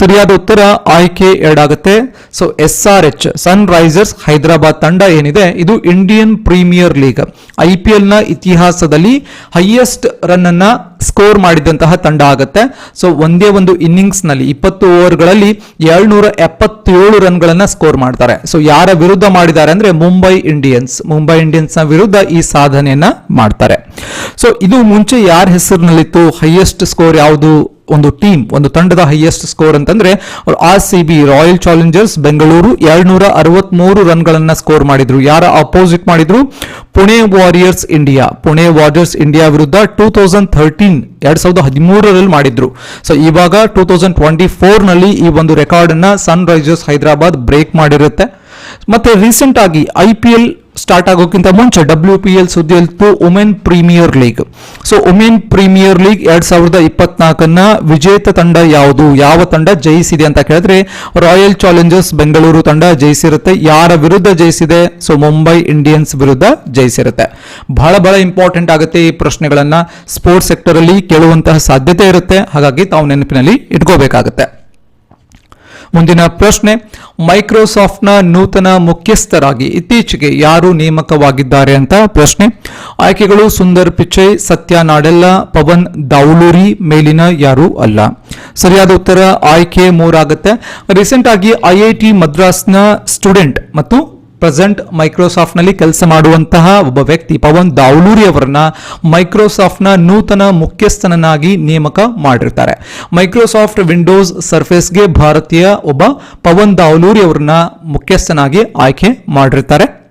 ಸರಿಯಾದ ಉತ್ತರ ಆಯ್ಕೆ ಎರಡಾಗುತ್ತೆ. So S R H Sunrisers Hyderabad ತಂಡ ಏನಿದೆ? ಇದು Indian Premier League. I P ಎಲ್ನ ಇತಿಹಾಸದಲ್ಲಿ ಹೈಯೆಸ್ಟ್ ರನ್ ಅನ್ನ ಸ್ಕೋರ್ ಮಾಡಿದಂತಹ ತಂಡ ಆಗುತ್ತೆ. ಸೊ ಒಂದೇ ಒಂದು ಇನ್ನಿಂಗ್ಸ್ನಲ್ಲಿ ಇಪ್ಪತ್ತು ಓವರ್ಗಳಲ್ಲಿ ಏಳ್ನೂರ ಎಪ್ಪತ್ತೇಳು ರನ್ಗಳನ್ನ ಸ್ಕೋರ್ ಮಾಡ್ತಾರೆ. ಸೊ ಯಾರ ವಿರುದ್ಧ ಮಾಡಿದ್ದಾರೆ ಅಂದ್ರೆ ಮುಂಬೈ ಇಂಡಿಯನ್ಸ್ ಮುಂಬೈ ಇಂಡಿಯನ್ಸ್ನ ವಿರುದ್ಧ ಈ ಸಾಧನೆಯನ್ನ ಮಾಡ್ತಾರೆ. ಸೊ ಇದು ಮುಂಚೆ ಯಾರ ಹೆಸರಿನಲ್ಲಿತ್ತು? ಹೈಯೆಸ್ಟ್ ಸ್ಕೋರ್ ಯಾವುದು? ಒಂದು ಟೀಮ್ ಒಂದು ತಂಡದ ಹೈಯೆಸ್ಟ್ ಸ್ಕೋರ್ ಅಂತಂದ್ರೆ R C B Royal Challengers Bengaluru ಎರಡ್ನೂರ ಅರವತ್ಮೂರು ರನ್ಗಳನ್ನ ಸ್ಕೋರ್ ಮಾಡಿದ್ರು. ಯಾರ ಅಪೋಸಿಟ್ ಮಾಡಿದ್ರು? Pune Warriors India Pune Warriors India ವಿರುದ್ಧ ಟೂ ತೌಸಂಡ್ ಥರ್ಟೀನ್ ಎರಡ್ ಸಾವಿರದ ಹದಿಮೂರರಲ್ಲಿ ಮಾಡಿದ್ರು. ಸೊ ಇವಾಗ ಟೂ ತೌಸಂಡ್ ಟ್ವೆಂಟಿ ಫೋರ್ನಲ್ಲಿ ಈ ಒಂದು ರೆಕಾರ್ಡ್ ಅನ್ನ ಸನ್ ರೈಸರ್ಸ್ ಹೈದರಾಬಾದ್ ಬ್ರೇಕ್ ಮಾಡಿರುತ್ತೆ. ಮತ್ತೆ ರೀಸೆಂಟ್ ಆಗಿ ಐ ಪಿ ಎಲ್ ಸ್ಟಾರ್ಟ್ ಆಗೋಕ್ಕಿಂತ ಮುಂಚೆ ಡಬ್ಲ್ಯೂ ಪಿ ಎಲ್ ಸುದ್ದಿ ಇತ್ತು Women Premier League so Women Premier League ಎರಡ್ ಸಾವಿರದ ಇಪ್ಪತ್ನಾಲ್ಕನ್ನ ವಿಜೇತ ತಂಡ ಯಾವುದು? ಯಾವ ತಂಡ ಜಯಿಸಿದೆ ಅಂತ ಕೇಳಿದ್ರೆ ರಾಯಲ್ ಚಾಲೆಂಜರ್ಸ್ ಬೆಂಗಳೂರು ತಂಡ ಜಯಿಸಿರುತ್ತೆ. ಯಾರ ವಿರುದ್ಧ ಜಯಿಸಿದೆ? ಸೊ ಮುಂಬೈ ಇಂಡಿಯನ್ಸ್ ವಿರುದ್ಧ ಜಯಿಸಿರುತ್ತೆ. ಬಹಳ ಬಹಳ ಇಂಪಾರ್ಟೆಂಟ್ ಆಗುತ್ತೆ ಈ ಪ್ರಶ್ನೆಗಳನ್ನ. ಸ್ಪೋರ್ಟ್ಸ್ ಸೆಕ್ಟರ್ ಅಲ್ಲಿ ಕೇಳುವಂತಹ ಸಾಧ್ಯತೆ ಇರುತ್ತೆ. ಹಾಗಾಗಿ ತಾವು ನೆನಪಿನಲ್ಲಿ ಇಟ್ಕೋಬೇಕಾಗುತ್ತೆ. ಮುಂದಿನ ಪ್ರಶ್ನೆ, ಮೈಕ್ರೋಸಾಫ್ಟ್ನ ನೂತನ ಮುಖ್ಯಸ್ಥರಾಗಿ ಇತ್ತೀಚೆಗೆ ಯಾರು ನೇಮಕವಾಗಿದ್ದಾರೆ ಅಂತ ಪ್ರಶ್ನೆ. ಆಯ್ಕೆಗಳು ಸುಂದರ್ ಪಿಚೈ ಸತ್ಯ ನಾಡೆಲ್ಲ, ಪವನ್ ದೌಲೂರಿ ಮೇಲಿನ ಯಾರು ಅಲ್ಲ. ಸರಿಯಾದ ಉತ್ತರ ಆಯ್ಕೆ ಮೂರಾಗುತ್ತೆ. ರೀಸೆಂಟ್ ಆಗಿ ಐಐಟಿ ಮದ್ರಾಸ್ನ ಸ್ಟೂಡೆಂಟ್ ಮತ್ತು ಪ್ರೆಸೆಂಟ್ ಮೈಕ್ರೋಸಾಫ್ಟ್ನಲ್ಲಿ ಕೆಲಸ ಮಾಡುವಂತಹ ಒಬ್ಬ ವ್ಯಕ್ತಿ ಪವನ್ ದಾವಲೂರಿ ಅವರನ್ನ ಮೈಕ್ರೋಸಾಫ್ಟ್ನ ನೂತನ ಮುಖ್ಯಸ್ಥನನ್ನಾಗಿ ನೇಮಕ ಮಾಡಿರ್ತಾರೆ. ಮೈಕ್ರೋಸಾಫ್ಟ್ ವಿಂಡೋಸ್ ಸರ್ಫೇಸ್ಗೆ ಭಾರತೀಯ ಒಬ್ಬ ಪವನ್ ದಾವಲೂರಿ ಅವರನ್ನ ಮುಖ್ಯಸ್ಥನಾಗಿ ಆಯ್ಕೆ ಮಾಡಿರ್ತಾರೆ.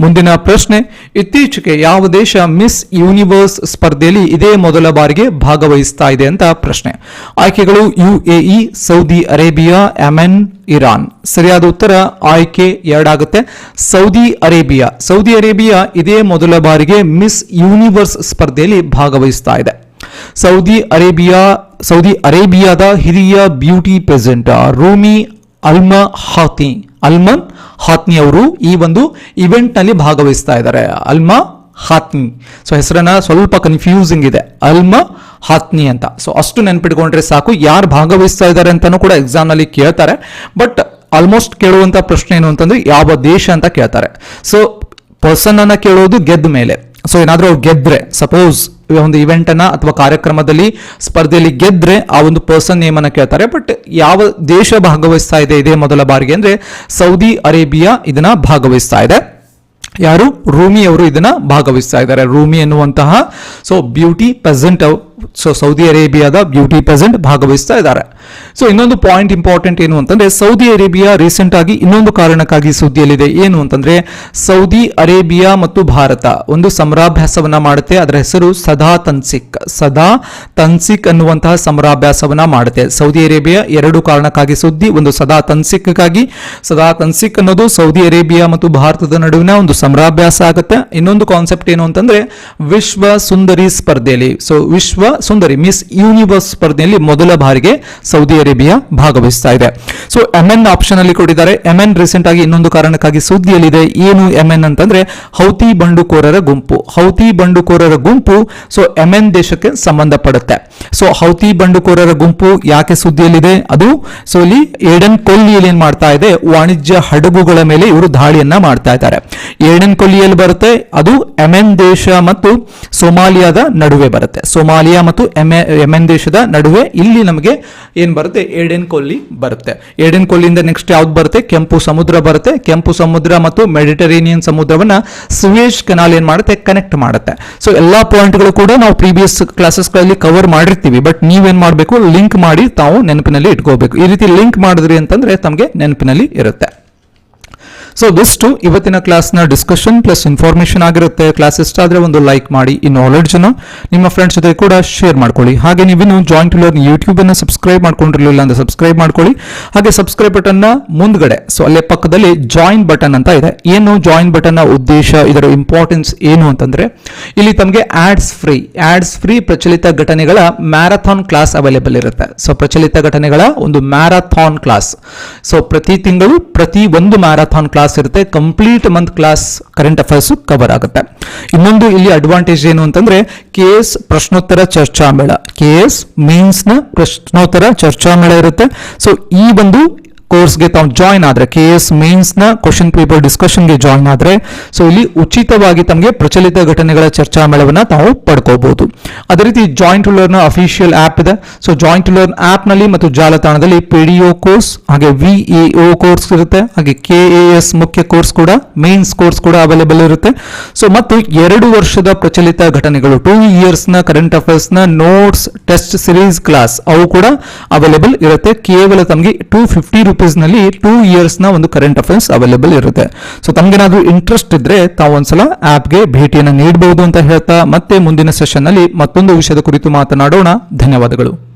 ಮುಂದಿನ ಪ್ರಶ್ನೆ, ಇತ್ತೀಚೆಗೆ ಯಾವ ದೇಶ ಮಿಸ್ ಯೂನಿವರ್ಸ್ ಸ್ಪರ್ಧೆಯಲ್ಲಿ ಇದೇ ಮೊದಲ ಬಾರಿಗೆ ಭಾಗವಹಿಸ್ತಾ ಇದೆ ಅಂತ ಪ್ರಶ್ನೆ. ಆಯ್ಕೆಗಳು UAE, Saudi Arabia, Yemen, Iran. ಸರಿಯಾದ ಉತ್ತರ ಆಯ್ಕೆ ಎರಡಾಗುತ್ತೆ. Saudi Arabia. ಸೌದಿ ಅರೇಬಿಯಾ ಇದೇ ಮೊದಲ ಬಾರಿಗೆ ಮಿಸ್ ಯೂನಿವರ್ಸ್ ಸ್ಪರ್ಧೆಯಲ್ಲಿ ಭಾಗವಹಿಸ್ತಾ ಇದೆ. ಸೌದಿ ಅರೇಬಿಯಾ, ಸೌದಿ ಅರೇಬಿಯಾದ ಹಿರಿಯ ಬ್ಯೂಟಿ ಪ್ರೆಸೆಂಟ್ ರೂಮಿ ಅಲ್ಮಾ ಹಾತಿ ಅಲ್ಮನ್ ಹಾತ್ನಿ ಅವರು ಈ ಒಂದು ಇವೆಂಟ್ನಲ್ಲಿ ಭಾಗವಹಿಸ್ತಾ ಇದ್ದಾರೆ. ಅಲ್ಮಾ ಹಾತ್ನಿ. ಸೊ ಹೆಸರನ್ನ ಸ್ವಲ್ಪ ಕನ್ಫ್ಯೂಸಿಂಗ್ ಇದೆ. ಅಲ್ಮ ಹಾತ್ನಿ ಅಂತ. ಸೊ ಅಷ್ಟು ನೆನ್ಪಿಟ್ಕೊಂಡ್ರೆ ಸಾಕು. ಯಾರು ಭಾಗವಹಿಸ್ತಾ ಇದ್ದಾರೆ ಅಂತಾನೂ ಕೂಡ ಎಕ್ಸಾಮ್ನಲ್ಲಿ ಕೇಳ್ತಾರೆ. ಬಟ್ ಆಲ್ಮೋಸ್ಟ್ ಕೇಳುವಂತ ಪ್ರಶ್ನೆ ಏನು ಅಂತಂದ್ರೆ, ಯಾವ ದೇಶ ಅಂತ ಕೇಳ್ತಾರೆ. ಸೊ ಪರ್ಸನ್ ಅನ್ನ ಕೇಳೋದು ಗೆದ್ದ ಮೇಲೆ. ಸೊ ಏನಾದರೂ ಅವ್ರು ಗೆದ್ರೆ ಸಪೋಸ್ ಒಂದು ಇವೆಂಟನ್ನು ಅಥವಾ ಕಾರ್ಯಕ್ರಮದಲ್ಲಿ ಸ್ಪರ್ಧೆಯಲ್ಲಿ ಗೆದ್ರೆ ಆ ಒಂದು ಪರ್ಸನ್ ನೇಮನ್ನು ಕೇಳ್ತಾರೆ. ಬಟ್ ಯಾವ ದೇಶ ಭಾಗವಹಿಸ್ತಾ ಇದೆ, ಇದೇ ಮೊದಲ ಬಾರಿಗೆ ಅಂದ್ರೆ ಸೌದಿ ಅರೇಬಿಯಾ ಇದನ್ನ ಭಾಗವಹಿಸ್ತಾ ಇದೆ. ಯಾರು? ರೂಮಿ ಅವರು ಇದನ್ನ ಭಾಗವಹಿಸ್ತಾ ಇದ್ದಾರೆ. ರೂಮಿ ಎನ್ನುವಂತಹ so beauty present so Saudi ಅರೇಬಿಯಾದ ಬ್ಯೂಟಿ ಪ್ರೆಸೆಂಟ್ ಭಾಗವಹಿಸ್ತಾ ಇದ್ದಾರೆ. ಸೊ ಇನ್ನೊಂದು ಪಾಯಿಂಟ್ ಇಂಪಾರ್ಟೆಂಟ್ ಏನು ಅಂತಂದ್ರೆ ಸೌದಿ ಅರೇಬಿಯಾ ರೀಸೆಂಟ್ ಆಗಿ ಇನ್ನೊಂದು ಕಾರಣಕ್ಕಾಗಿ ಸುದ್ದಿಯಲ್ಲಿದೆ. ಏನು ಅಂತಂದ್ರೆ ಸೌದಿ ಅರೇಬಿಯಾ ಮತ್ತು ಭಾರತ ಒಂದು ಸಮರಾಭ್ಯಾಸವನ್ನ ಮಾಡುತ್ತೆ. ಅದರ ಹೆಸರು ಸದಾ ತನ್ಸಿಕ್. ಸದಾ ತನ್ಸಿಕ್ ಅನ್ನುವಂತಹ ಸಮರಾಭ್ಯಾಸವನ್ನ ಮಾಡುತ್ತೆ. ಸೌದಿ ಅರೇಬಿಯಾ ಎರಡು ಕಾರಣಕ್ಕಾಗಿ ಸುದ್ದಿ, ಒಂದು ಸದಾ ತನ್ಸಿಕ್ಗಾಗಿ ಸದಾ ತನ್ಸಿಕ್ ಅನ್ನೋದು ಸೌದಿ ಅರೇಬಿಯಾ ಮತ್ತು ಭಾರತದ ನಡುವಿನ ಒಂದು ಸಮರಾಭ್ಯಾಸ ಆಗುತ್ತೆ. ಇನ್ನೊಂದು ಕಾನ್ಸೆಪ್ಟ್ ಏನು ಅಂತಂದ್ರೆ, ವಿಶ್ವ ಸುಂದರಿ ಸ್ಪರ್ಧೆಯಲ್ಲಿ. ಸೊ ವಿಶ್ವ ಸುಂದರಿ ಮಿಸ್ ಯೂನಿವರ್ಸ್ ಸ್ಪರ್ಧೆಯಲ್ಲಿ ಮೊದಲ ಬಾರಿಗೆ ಸೌದಿ ಅರೇಬಿಯಾ ಭಾಗವಹಿಸ್ತಾ ಇದೆ. ಸೊ ಎಂಎನ್ ಆಪ್ಷನ್ ಅಲ್ಲಿ ಕೊಟ್ಟಿದ್ದಾರೆ. ಎಂಎನ್ ರೀಸೆಂಟ್ ಆಗಿ ಇನ್ನೊಂದು ಕಾರಣಕ್ಕಾಗಿ ಸುದ್ದಿಯಲ್ಲಿದೆ. ಏನು ಎಂಎನ್ ಅಂತಂದ್ರೆ ಹೌತಿ ಬಂಡುಕೋರರ ಗುಂಪು. ಹೌತಿ ಬಂಡುಕೋರರ ಗುಂಪು ಸೊ ಎಂಎನ್ ದೇಶಕ್ಕೆ ಸಂಬಂಧಪಡುತ್ತೆ ಸೊ ಹೌತಿ ಬಂಡುಕೋರರ ಗುಂಪು ಯಾಕೆ ಸುದ್ದಿಯಲ್ಲಿದೆ? ಅದು ಸೊ ಇಲ್ಲಿ ಏಡನ್ ಕೊಲ್ಲಿಯಲ್ಲಿ ಏನ್ ಮಾಡ್ತಾ ಇದೆ? ವಾಣಿಜ್ಯ ಹಡಗುಗಳ ಮೇಲೆ ಇವರು ದಾಳಿಯನ್ನ ಮಾಡ್ತಾ ಇದ್ದಾರೆ. ಏಡನ್ ಕೊಲ್ಲಿಯಲ್ಲಿ ಬರುತ್ತೆ, ಅದು ಎಮೆನ್ ದೇಶ ಮತ್ತು ಸೊಮಾಲಿಯಾದ ನಡುವೆ ಬರುತ್ತೆ. ಸೊಮಾಲಿಯಾ ಮತ್ತು ಎಂ ಎನ್ ದೇಶದ ನಡುವೆ ಇಲ್ಲಿ ನಮಗೆ ಏನ್ ಬರುತ್ತೆ? ಏಡೆನ್ ಕೊಲ್ಲಿ ಬರುತ್ತೆ. ಏಡೆನ್ ಕೊಲ್ಲಿಯಿಂದ ನೆಕ್ಸ್ಟ್ ಯಾವ್ದು ಬರುತ್ತೆ? ಕೆಂಪು ಸಮುದ್ರ ಬರುತ್ತೆ. ಕೆಂಪು ಸಮುದ್ರ ಮತ್ತು ಮೆಡಿಟರೇನಿಯನ್ ಸಮುದ್ರವನ್ನ ಸುವೇಶ್ ಕೆನಾಲ್ ಏನ್ ಮಾಡುತ್ತೆ? ಕನೆಕ್ಟ್ ಮಾಡುತ್ತೆ. ಸೊ ಎಲ್ಲಾ ಪಾಯಿಂಟ್ಗಳು ಕೂಡ ನಾವು ಪ್ರೀವಿಯಸ್ ಕ್ಲಾಸಸ್ಗಳಲ್ಲಿ ಕವರ್ ಮಾಡಿರ್ತೀವಿ. ಬಟ್ ನೀವೇನ್ ಮಾಡಬೇಕು? ಲಿಂಕ್ ಮಾಡಿ ತಾವು ನೆನಪಿನಲ್ಲಿ ಇಟ್ಕೋಬೇಕು. ಈ ರೀತಿ ಲಿಂಕ್ ಮಾಡಿದ್ರಿ ಅಂತಂದ್ರೆ ತಮಗೆ ನೆನಪಿನಲ್ಲಿ ಇರುತ್ತೆ. ಸೊ ಇದಿಷ್ಟು ಇವತ್ತಿನ ಕ್ಲಾಸ್ನ ಡಿಸ್ಕಷನ್ ಪ್ಲಸ್ ಇನ್ಫಾರ್ಮೇಶನ್ ಆಗಿರುತ್ತೆ. ಕ್ಲಾಸ್ ಇಷ್ಟ ಆದ್ರೆ ಒಂದು ಲೈಕ್ ಮಾಡಿ ಈ ನಾಲೆಡ್ಜನ್ನು ನಿಮ್ಮ ಫ್ರೆಂಡ್ಸ್ ಜೊತೆ ಕೂಡ ಶೇರ್ ಮಾಡ್ಕೊಳ್ಳಿ. ಹಾಗೆ ನೀವಿನ್ನು ಜಾಯಿಂಟ್ ಲರ್ನ್ ಯೂಟ್ಯೂಬ್ ಅನ್ನ ಸಬ್ಸ್ಕ್ರೈಬ್ ಮಾಡ್ಕೊಂಡಿರಲಿಲ್ಲ ಅಂದರೆ ಸಬ್ಸ್ಕ್ರೈಬ್ ಮಾಡ್ಕೊಳ್ಳಿ. ಹಾಗೆ ಸಬ್ಸ್ಕ್ರೈಬ್ ಬಟನ್ನ ಮುಂದ್ಗಡೆ ಸೊ ಅಲ್ಲೇ ಪಕ್ಕದಲ್ಲಿ ಜಾಯಿನ್ ಬಟನ್ ಅಂತ ಇದೆ. ಏನು ಜಾಯಿನ್ ಬಟನ್ನ ಉದ್ದೇಶ, ಇದರ ಇಂಪಾರ್ಟೆನ್ಸ್ ಏನು ಅಂತಂದ್ರೆ, ಇಲ್ಲಿ ತಮಗೆ ಆಡ್ಸ್ ಫ್ರೀ ಆಡ್ಸ್ ಫ್ರೀ ಪ್ರಚಲಿತ ಘಟನೆಗಳ ಮ್ಯಾರಥಾನ್ ಕ್ಲಾಸ್ ಅವೈಲೇಬಲ್ ಇರುತ್ತೆ. ಸೊ ಪ್ರಚಲಿತ ಘಟನೆಗಳ ಒಂದು ಮ್ಯಾರಥಾನ್ ಕ್ಲಾಸ್ ಸೊ ಪ್ರತಿ ತಿಂಗಳು ಪ್ರತಿ ಒಂದು ಮ್ಯಾರಥಾನ್ ಕ್ಲಾಸ್ ಇರುತ್ತೆ. Complete month class current affairs cover ಆಗುತ್ತೆ. ಇನ್ನೊಂದು ಇಲ್ಲಿ ಅಡ್ವಾಂಟೇಜ್ ಏನು ಅಂತಂದ್ರೆ ಕೆ ಎಸ್ ಪ್ರಶ್ನೋತ್ತರ ಚರ್ಚಾ ಮೇಳ. ಕೆ ಎಸ್ ಮೀನ್ಸ್ನ ಪ್ರಶ್ನೋತ್ತರ ಚರ್ಚಾ ಮೇಳ ಇರುತ್ತೆ. ಸೊ ಈ ಒಂದು ಕೋರ್ಸ್ಗೆ ತಾವು ಜಾಯ್ನ್ ಆದ್ರೆ ಕೆ ಎಸ್ ಮೇನ್ಸ್ನ ಕ್ವಶನ್ ಪೇಪರ್ ಡಿಸ್ಕಷನ್ಗೆ ಜಾಯ್ನ್ ಆದರೆ ಸೊ ಇಲ್ಲಿ ಉಚಿತವಾಗಿ ತಮಗೆ ಪ್ರಚಲಿತ ಘಟನೆಗಳ ಚರ್ಚಾ ಮೇಳವನ್ನು ತಾವು ಪಡ್ಕೋಬಹುದು ಅದೇ ರೀತಿ ಜಾಯಿಂಟ್ ಲರ್ನ್ ಅಫಿಷಿಯಲ್ ಆ್ಯಪ್ ಇದೆ. ಸೊ ಜಾಯಿಂಟ್ ಲರ್ನ್ ಆಪ್ನಲ್ಲಿ ಮತ್ತು ಜಾಲತಾಣದಲ್ಲಿ ಒ ಕೋರ್ಸ್ ಹಾಗೆ ವಿಇಒ ಕೋರ್ಸ್ ಇರುತ್ತೆ. ಹಾಗೆ ಕೆ ಎಸ್ ಮುಖ್ಯ ಕೋರ್ಸ್ ಕೂಡ ಮೇನ್ಸ್ ಕೋರ್ಸ್ ಕೂಡ ಅವೈಲೇಬಲ್ ಇರುತ್ತೆ. ಸೊ ಮತ್ತು ಎರಡು ವರ್ಷದ ಪ್ರಚಲಿತ ಘಟನೆಗಳು ಟೂ ಇಯರ್ಸ್ನ ಕರೆಂಟ್ ಅಫೇರ್ಸ್ನ ನೋಟ್ಸ್ ಟೆಸ್ಟ್ ಸಿರೀಸ್ ಕ್ಲಾಸ್ ಅವು ಕೂಡ ಅವೈಲೇಬಲ್ ಇರುತ್ತೆ. ಕೇವಲ ತಮಗೆ ಟೂ ಫಿಫ್ಟಿ ರುಪೀಸ್ನಲ್ಲಿ ಟೂ ಇಯರ್ಸ್ನ ಒಂದು ಕರೆಂಟ್ ಅಫೇರ್ಸ್ ಅವೈಲೇಬಲ್ ಇರುತ್ತೆ. ಸೊ ತಮ್ಗೇನಾದ್ರೂ ಇಂಟ್ರೆಸ್ಟ್ ಇದ್ರೆ ತಾವು ಒಂದ್ಸಲ ಆಪ್ಗೆ ಭೇಟಿಯನ್ನು ನೀಡಬಹುದು ಅಂತ ಹೇಳ್ತಾ ಮತ್ತೆ ಮುಂದಿನ ಸೆಷನ್ನಲ್ಲಿ ಮತ್ತೊಂದು ವಿಷಯದ ಕುರಿತು ಮಾತನಾಡೋಣ. ಧನ್ಯವಾದಗಳು.